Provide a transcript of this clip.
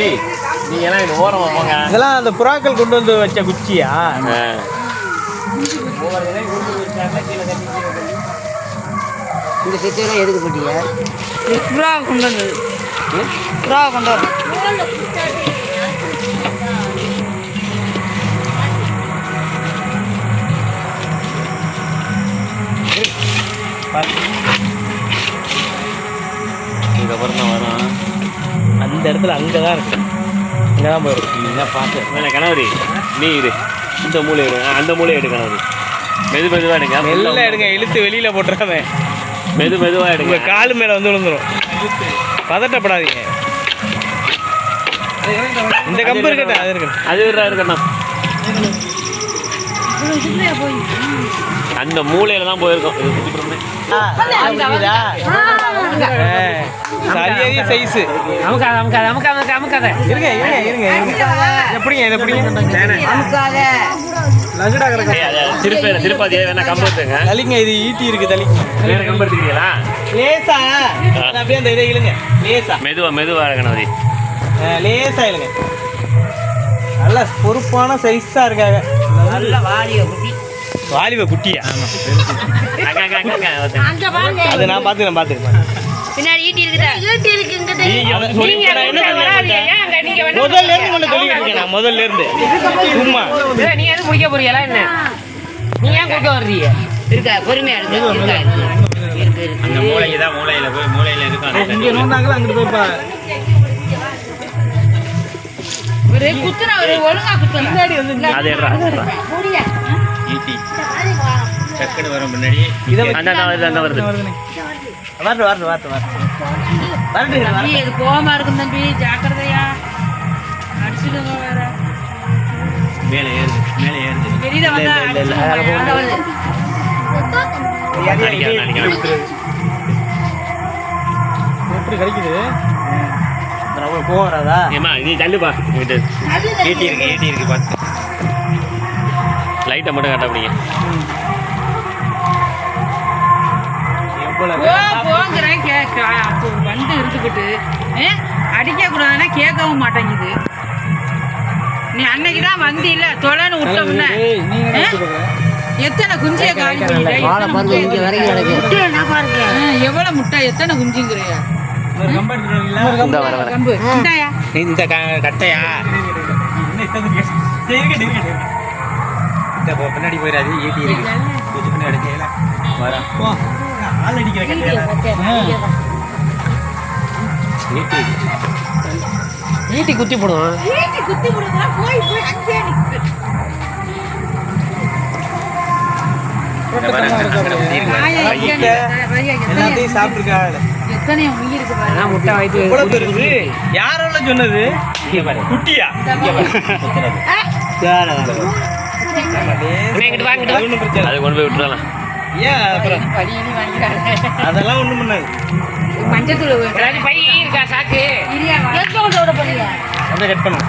ஏய் நீங்க எல்லாம் இது ஓரமா போங்க. இதெல்லாம் அந்த புறாக்கள் கொண்டு வந்து வச்ச குச்சியா. இந்த சித்திரம் எதுக்கு போட்டியா புறா கொண்டு வந்தது புறா கொண்டு வரோம் இதுக்கப்புறம் அந்த இடத்துல அங்கே தான் இருக்கு அங்கே தான் போயிருக்கு என்ன பார்த்து வேணா கணவரி? நீ இரு. இந்த மூளை எடு அந்த மூளை எடு கணவரி. மெது மெதுவா எடுங்க. மெல்ல எடுங்க. இழுத்து வெளியில போட்டுறாம மெது மெதுவா உங்க எடுங்க காலு மேல வந்து விழுந்துரும். பதட்டப்படாதீங்க. இந்த கம்பு இருக்கட்டும் அது இருக்கட்டும். அது இருக்கட்டும். அந்த மூலையில தான் போயிருக்கோம். சரியாக சைஸ் அமுக்காத அமுக்காத அமுக்காத அமுக்காத அமுக்காத இருங்க இருங்க இருங்க. எப்படிங்க இதை எப்படிங்க அமுக்காத. ஏய், அது திருப்பி திருப்பாதியே வேணா கம்பு எடுத்துங்க தலிங்க இது ஈட்டி இருக்கு தலிங்க. வேற லேசா. அப்படியே அந்த இதை இழுங்க. லேசா. மெதுவா மெதுவா ஆ, லேசா இழுங்க. நல்ல பொறுப்பான சைஸா இருக்காங்க. நல்ல வாரிய குட்டி. வாலிப குட்டியா? அங்க அங்க அங்க அங்க ஒருத்தன். அங்க பாருங்க அது நான் பின்னாடி ஈட்டி இருக்குதா? ஈட்டி இருக்கு நீங்க என்ன வேணா முதல்ல இருந்து கொண்டு சொல்லிட்டு இருக்கேன் நான் முதல்ல இருந்து. சும்மா. ஏய், நீ எதுவும் முடிக்க போறீங்களா என்ன? நீ ஏன் குறுக்க வர்றீங்க? இருக்கா பொறுமையா இருக்கு இருக்கா. இருக்கு இருக்கு. அந்த மூளைக்கு தான் மூளையில போய் மூளையில இருக்கும் இங்க நோண்டாங்களா அங்கிட்டு போய் பா ஒரு குத்துனா ஒரு ஒழுங்கா குத்துனா பின்னாடி வந்து. ஈட்டி. டக்குனு வரும் முன்னாடி இதை அந்த அந்த வருது. வருது வரட்டு வரட்டு வரட்டு தம்பி இது கோவமா இருக்கும் தம்பி. ஜாக்கிரதையா. அடிச்சுடுங்க வேற. மேலே ஏறுது மேலே ஏறுது. வெளியில வந்தா வருது. எப்படி கிடைக்குது? கோவம் வராதா? ஏம்மா நீ தள்ளுப்பா. ஈட்டி இருக்கு ஈட்டி இருக்கு பார்த்து லைட்டை மட்டும் கட்ட அப்படிங்க எவ்வளவு போ போங்கிறேன் கேட்க அப்போ வந்து இருந்துக்கிட்டு அடிக்க கூடாதுன்னா கேட்கவும் மாட்டேங்குது நீ அன்னைக்கு தான் வந்தியில்ல தொலைன்னு விட்டோம்னா? எத்தனை குஞ்சிய எவ்வளவு முட்டை எத்தனை குஞ்சுங்கிறியா? இந்த வர வர கம்பு இந்தாயா இந்த க- கட்டையா இந்த பின்னாடி போயிடாது ஈட்டி இருக்கு. கொஞ்சம் பின்னாடி எடுக்கல. வரேன். போ. ஆள் அடிக்கிற? ஈட்டி ஈட்டி குத்தி போடுவோம். வீட்டு குத்தி விடுங்களா போய் போய் அங்கே எல்லாத்தையும் சாப்பிட்டுருக்காங்க முட்டை யாரோட சொன்னது. குட்டியா? இங்கிட்டு வா, இங்கிட்டு வா. ஒண்ணும் பிரச்சனை அது கொண்டு போய் விட்டுறலாம். ஏன் அப்புறம்? படி இனி வாங்கிறாங்க அதெல்லாம் ஒண்ணும் பண்ணாது. பை இருக்கா சாக்கு? எங்க கொண்டு விட போறீங்க அதை கட் பண்ணு